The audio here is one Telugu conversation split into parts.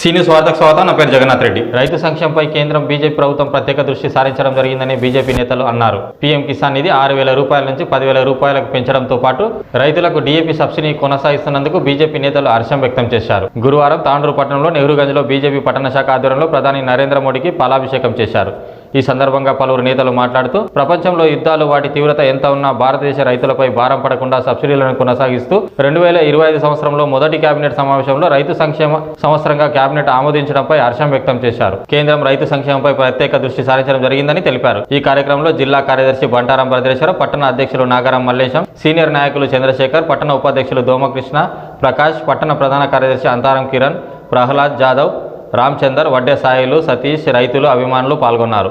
సీనియర్ స్వార్థక స్వాగతం నా పేరు జగన్నాథ్ రెడ్డి. రైతు సంక్షేమంపై కేంద్రం బీజేపీ ప్రభుత్వం ప్రత్యేక దృష్టి సారించడం జరిగిందని బీజేపీ నేతలు అన్నారు. పీఎం కిసాన్ నిధి ఆరు వేల రూపాయల నుంచి పదివేల రూపాయలకు పెంచడంతో పాటు రైతులకు డీఏపీ సబ్సిడీ కొనసాగిస్తున్నందుకు బీజేపీ నేతలు హర్షం వ్యక్తం చేశారు. గురువారం తాండూరు పట్టణంలో నెహ్రూగంజ్లో బీజేపీ పట్టణ శాఖ ఆధ్వర్యంలో ప్రధాని నరేంద్ర మోడీకి పాలాభిషేకం చేశారు. ఈ సందర్భంగా పలువురు నేతలు మాట్లాడుతూ ప్రపంచంలో యుద్ధాలు వాటి తీవ్రత ఎంత ఉన్నా భారతదేశ రైతులపై భారం పడకుండా సబ్సిడీలను కొనసాగిస్తూ రెండు వేల ఇరవై ఐదు సంవత్సరంలో మొదటి కేబినెట్ సమావేశంలో రైతు సంక్షేమ సంవత్సరంగా కేబినెట్ ఆమోదించడంపై హర్షం వ్యక్తం చేశారు. కేంద్రం రైతు సంక్షేమంపై ప్రత్యేక దృష్టి సారించడం జరిగిందని తెలిపారు. ఈ కార్యక్రమంలో జిల్లా కార్యదర్శి బంటారం భద్రేశ్వర పట్టణ అధ్యక్షులు నాగారం మల్లేశం సీనియర్ నాయకులు చంద్రశేఖర్ పట్టణ ఉపాధ్యక్షులు దోమకృష్ణ ప్రకాష్ పట్టణ ప్రధాన కార్యదర్శి అంతారం కిరణ్ ప్రహ్లాద్ జాదవ్ రామచందర్ వడ్డే సాయిలు సతీష్ రైతులు అభిమానులు పాల్గొన్నారు.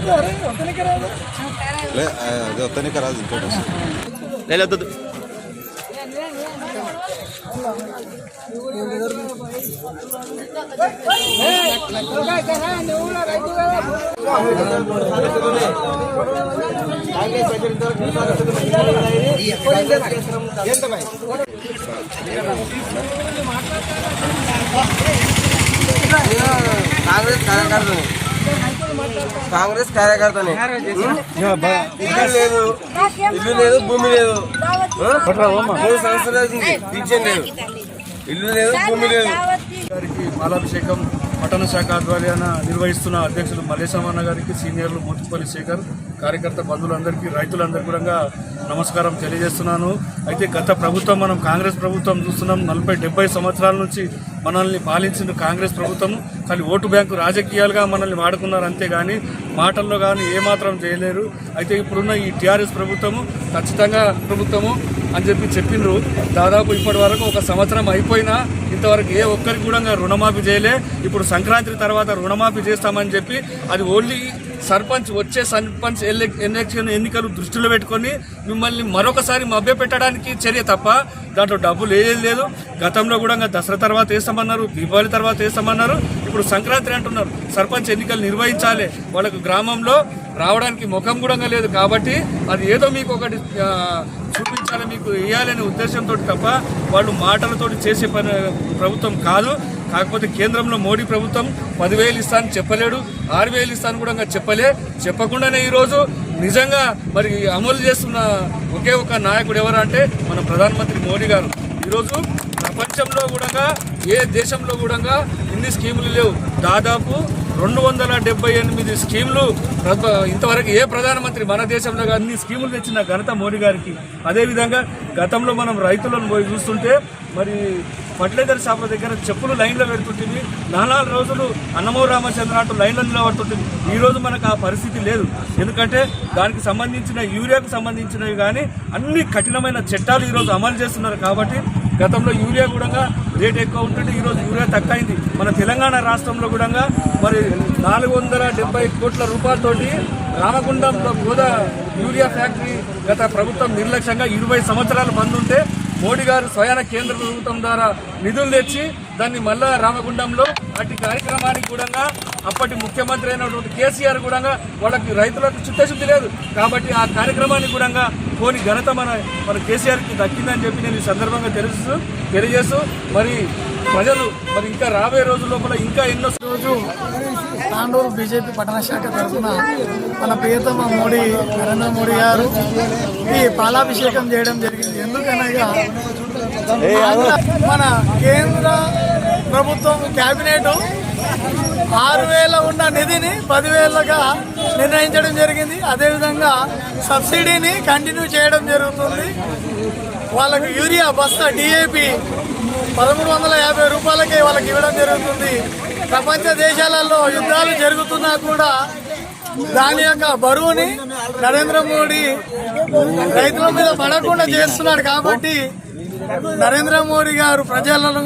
వద్దు అరే ఒక్కనికి అది వస్తానే రాదు ఇంకోటి కాంగ్రెస్ కాంగ్రెస్ కార్యకర్తని. ఇల్లు లేదు. ఇల్లు లేదు భూమి లేదు. మూడు సంవత్సరాలు పింఛన్ లేదు. ఇల్లు లేదు భూమి లేదు. గారికి పాలాభిషేకం పట్టణ శాఖ ఆధ్వర్యాన నిర్వహిస్తున్న అధ్యక్షులు మల్లేశమన్న గారికి సీనియర్లు మోతుపల్లి శేఖర్ కార్యకర్త బంధువులందరికీ రైతులందరికీ కూడా నమస్కారం తెలియజేస్తున్నాను. అయితే గత ప్రభుత్వం మనం కాంగ్రెస్ ప్రభుత్వం చూస్తున్నాం. నలభై డెబ్బై సంవత్సరాల నుంచి మనల్ని పాలించిన కాంగ్రెస్ ప్రభుత్వం. కానీ ఓటు బ్యాంకు రాజకీయాలుగా మనల్ని వాడుకున్నారు అంతేగాని మాటల్లో కానీ ఏమాత్రం చేయలేరు. అయితే ఇప్పుడున్న ఈ టీఆర్ఎస్ ప్రభుత్వము ఖచ్చితంగా ప్రభుత్వము అని చెప్పి చెప్పిండ్రు. దాదాపు ఇప్పటి వరకు ఒక సంవత్సరం అయిపోయినా ఇంతవరకు ఏ ఒక్కరికి కూడా రుణమాఫీ చేయలే. ఇప్పుడు సంక్రాంతి తర్వాత రుణమాఫీ చేస్తామని చెప్పి అది ఓన్లీ సర్పంచ్ వచ్చే సర్పంచ్ ఎలక్- ఎలక్షన్ ఎన్నికలు దృష్టిలో పెట్టుకొని మిమ్మల్ని మరొకసారి మభ్య పెట్టడానికి చర్య తప్ప దాంట్లో డబ్బులు ఏది లేదు. గతంలో కూడా దసరా తర్వాత వేస్తామన్నారు దీపావళి తర్వాత వేస్తామన్నారు. ఇప్పుడు సంక్రాంతి అంటున్నారు. సర్పంచ్ ఎన్నికలు నిర్వహించాలి. వాళ్ళకు గ్రామంలో రావడానికి ముఖం కూడా లేదు కాబట్టి అది ఏదో మీకు ఒకటి చూపించాలి మీకు వేయాలనే ఉద్దేశంతో తప్ప వాళ్ళు మాటలతో చేసే పని ప్రభుత్వం కాదు. కాకపోతే కేంద్రంలో మోడీ ప్రభుత్వం పదివేలు ఇస్తాను చెప్పలేడు ఆరు వేలు ఇస్తాను కూడా చెప్పలే. చెప్పకుండానే ఈరోజు నిజంగా మరి అమలు చేస్తున్న ఒకే ఒక నాయకుడు ఎవరు అంటే మన ప్రధానమంత్రి మోడీ గారు. ఈరోజు ప్రపంచంలో కూడా ఏ దేశంలో కూడా ఇన్ని స్కీములు లేవు. దాదాపు రెండు వందల డెబ్బై ఎనిమిది స్కీములు ప్ర- ఇంతవరకు ఏ ప్రధానమంత్రి మన దేశంలో అన్ని స్కీములు తెచ్చిన ఘనత మోడీ గారికి. అదేవిధంగా గతంలో మనం రైతులను పోయి చూస్తుంటే మరి ఫర్టిలైజర్ షాపుల దగ్గర చెప్పులు లైన్లో పెడుతుంటుంది నాలుగు రోజులు అన్నమో రామచంద్ర అంటూ లైన్లో నిలబడుతుంటుంది ఈ రోజు మనకు ఆ పరిస్థితి లేదు. ఎందుకంటే దానికి సంబంధించిన యూరియాకు సంబంధించినవి కానీ అన్ని కఠినమైన చట్టాలు ఈరోజు అమలు చేస్తున్నారు కాబట్టి గతంలో యూరియా కూడా రేట్ ఎక్కువ ఉంటుంటే ఈరోజు యూరియా తక్కువైంది. అయింది మన తెలంగాణ రాష్ట్రంలో కూడా మరి నాలుగు వందల డెబ్బై కోట్ల రూపాయలతోటి రామగుండంలో గోదా యూరియా ఫ్యాక్టరీ గత ప్రభుత్వం నిర్లక్ష్యంగా ఇరవై సంవత్సరాలు బంద్ ఉంటే మోడీ గారు స్వయాన కేంద్ర ప్రభుత్వం ద్వారా నిధులు తెచ్చి దాన్ని మళ్ళా రామగుండంలో అటు కార్యక్రమానికి కూడా అప్పటి ముఖ్యమంత్రి అయినటువంటి కేసీఆర్ కూడా వాళ్ళకి రైతులకు చిత్తశుద్ధి లేదు. కాబట్టి ఆ కార్యక్రమాన్ని కూడా పోని ఘనత మన మన కేసీఆర్కి దక్కిందని చెప్పి నేను ఈ సందర్భంగా తెలుస్తూ తెలియజేస్తూ మరి ప్రజలు మరి ఇంకా రాబోయే రోజుల లోపల ఇంకా ఎన్నో రోజు తాండూరు బీజేపీ పట్టణ శాఖ తరఫున మన ప్రియతమ మోడీ నరేంద్ర మోడీ గారు ఈ పాలాభిషేకం చేయడం జరిగింది. ఎందుకనగా మన కేంద్ర ప్రభుత్వం కేబినెట్ ఆరు వేల ఉన్న నిధిని పదివేలుగా నిర్ణయించడం జరిగింది. అదేవిధంగా సబ్సిడీని కంటిన్యూ చేయడం జరుగుతుంది. వాళ్ళకి యూరియా బస్తా డిఏపి పదమూడు వందల యాభై రూపాయలకే వాళ్ళకి ఇవ్వడం జరుగుతుంది. ప్రపంచ దేశాలలో యుద్ధాలు జరుగుతున్నా కూడా దాని యొక్క బరువుని నరేంద్ర మోడీ రైతుల మీద పడకుండా చేస్తున్నాడు కాబట్టి నరేంద్ర మోడీ గారు ప్రజలను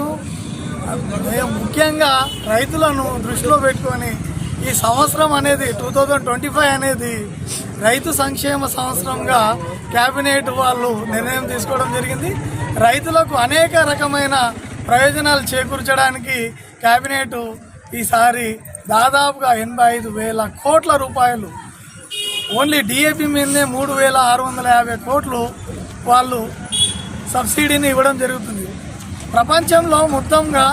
ముఖ్యంగా రైతులను దృష్టిలో పెట్టుకొని ఈ సంవత్సరం అనేది టూ థౌజండ్ ట్వంటీ ఫైవ్ అనేది రైతు సంక్షేమ సంవత్సరంగా కేబినెట్ వాళ్ళు నిర్ణయం తీసుకోవడం జరిగింది. రైతులకు అనేక రకమైన ప్రయోజనాలు చేకూర్చడానికి కేబినెట్ ఈసారి దాదాపుగా ఎనభై ఐదు వేల కోట్ల రూపాయలు. ఓన్లీ డిఏపి మీదనే మూడు వేల ఆరు వందల యాభై కోట్లు వాళ్ళు సబ్సిడీని ఇవ్వడం జరుగుతుంది. ప్రపంచంలో మొత్తంగా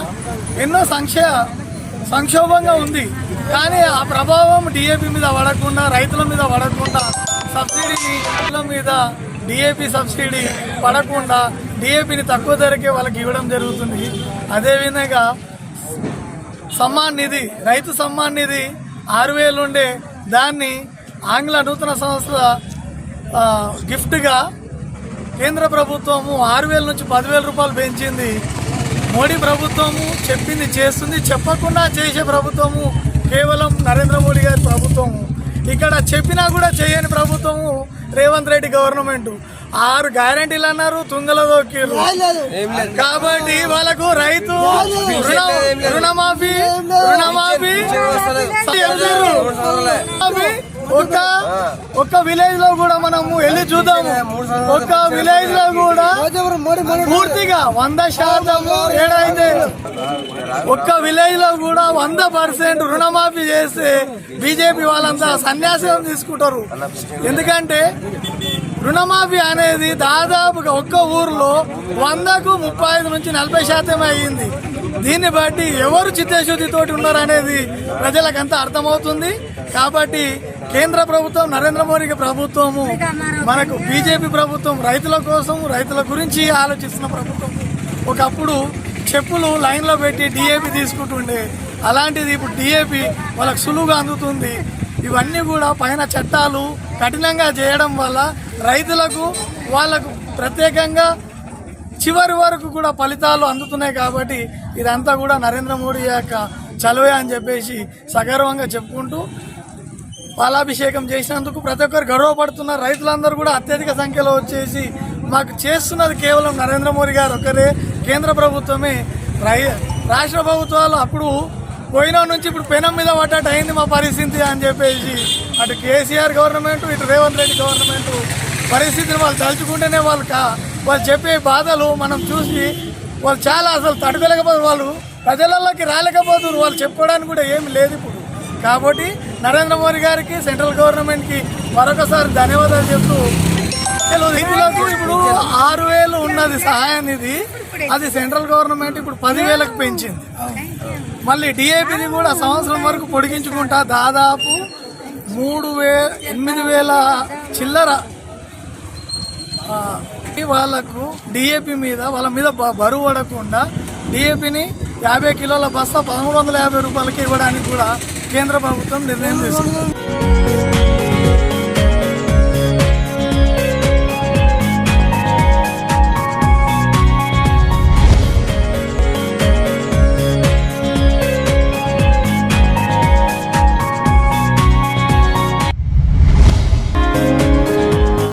ఎన్నో సంక్షే సంక్షోభంగా ఉంది. కానీ ఆ ప్రభావం డిఏపి మీద పడకుండా రైతుల మీద పడకుండా సబ్సిడీ రైతుల మీద డిఏపి సబ్సిడీ పడకుండా డిఏపిని తక్కువ ధరకే వాళ్ళకి ఇవ్వడం జరుగుతుంది. అదేవిధంగా సమ్మాన్ నిధి రైతు సమ్మాన్ నిధి ఆరు వేలు ఉండే దాన్ని ఆంగ్ల నూతన సంస్థ గిఫ్ట్గా కేంద్ర ప్రభుత్వము ఆరు వేల నుంచి పదివేల రూపాయలు పెంచింది. మోడీ ప్రభుత్వము చెప్పింది చేస్తుంది చెప్పకుండా చేసే ప్రభుత్వము కేవలం నరేంద్ర మోడీ గారి ప్రభుత్వము. ఇక్కడ చెప్పినా కూడా చేయని ప్రభుత్వము రేవంత్ రెడ్డి గవర్నమెంట్. ఆరు గ్యారంటీలు అన్నారు తుంగలో దొక్కిర్రు కాబట్టి వాళ్ళకు రైతు రుణ- రుణమాఫీ రుణమాఫీ. ఒక ఒక్క విలేజ్లో కూడా మనము వెళ్ళి చూద్దాము. ఒక విలేజ్లో కూడా పూర్తిగా వంద శాతం ఏడైతే ఒక్క విలేజ్లో కూడా వంద పర్సెంట్ రుణమాఫీ చేస్తే బీజేపీ వాళ్ళంతా సన్యాసం తీసుకుంటారు. ఎందుకంటే రుణమాఫీ అనేది దాదాపుగా ఒక్క ఊర్లో వందకు ముప్పై ఐదు నుంచి నలభై శాతం అయ్యింది. దీన్ని బట్టి ఎవరు చిత్తశుద్ధితోటి ఉన్నారు అనేది ప్రజలకంతా అర్థమవుతుంది. కాబట్టి కేంద్ర ప్రభుత్వం నరేంద్ర మోడీ ప్రభుత్వము. మనకు బీజేపీ ప్రభుత్వం రైతుల కోసం రైతుల గురించి ఆలోచిస్తున్న ప్రభుత్వం. ఒకప్పుడు చెప్పులు లైన్లో పెట్టి డిఏపి తీసుకుంటుండే. అలాంటిది ఇప్పుడు డిఏపి వాళ్ళకు సులువుగా అందుతుంది. ఇవన్నీ కూడా పైన చట్టాలు కఠినంగా చేయడం వల్ల రైతులకు వాళ్ళకు ప్రత్యేకంగా చివరి వరకు కూడా ఫలితాలు అందుతున్నాయి కాబట్టి ఇదంతా కూడా నరేంద్ర మోడీ యొక్క చలువే అని చెప్పేసి సగర్వంగా చెప్పుకుంటూ పాలాభిషేకం చేసినందుకు ప్రతి ఒక్కరు గర్వపడుతున్నారు రైతులందరూ కూడా అత్యధిక సంఖ్యలో వచ్చేసి మాకు చేస్తున్నది కేవలం నరేంద్ర మోడీ గారు ఒక్కరే. కేంద్ర ప్రభుత్వమే. రై రాష్ట్ర ప్రభుత్వాలు అప్పుడు పోయిన నుంచి ఇప్పుడు పెనం మీద పడ్డట్టు అయింది మా పరిస్థితి అని చెప్పేసి అటు కేసీఆర్ గవర్నమెంట్ ఇటు రేవంత్ రెడ్డి గవర్నమెంట్ పరిస్థితిని వాళ్ళు తలుచుకుంటేనే వాళ్ళు కా వాళ్ళు చెప్పే బాధలు మనం చూసి వాళ్ళు చాలా అసలు తట్టుకోలేకపోతున్నారు వాళ్ళు ప్రజలలోకి రాలేకపోతున్నారు. వాళ్ళు చెప్పుకోవడానికి కూడా ఏమి లేదు ఇప్పుడు. కాబట్టి నరేంద్ర మోడీ గారికి సెంట్రల్ గవర్నమెంట్కి మరొకసారి ధన్యవాదాలు చెప్తూ అసలు రైతులకు ఇప్పుడు ఆరు వేలు ఉన్నది సహాయం నిధి. అది సెంట్రల్ గవర్నమెంట్ ఇప్పుడు పదివేలకు పెంచింది. మళ్ళీ డిఏపిని కూడా సంవత్సరం వరకు పొడిగించుకుంటా దాదాపు మూడు వే ఎనిమిది వేల చిల్లర వాళ్ళకు డిఏపి మీద వాళ్ళ మీద బరువు పడకుండా డిఏపిని యాభై కిలోల బస్తా పదమూడు వందల యాభై రూపాయలకి ఇవ్వడానికి కూడా కేంద్ర ప్రభుత్వం నిర్ణయం తీసుకుంది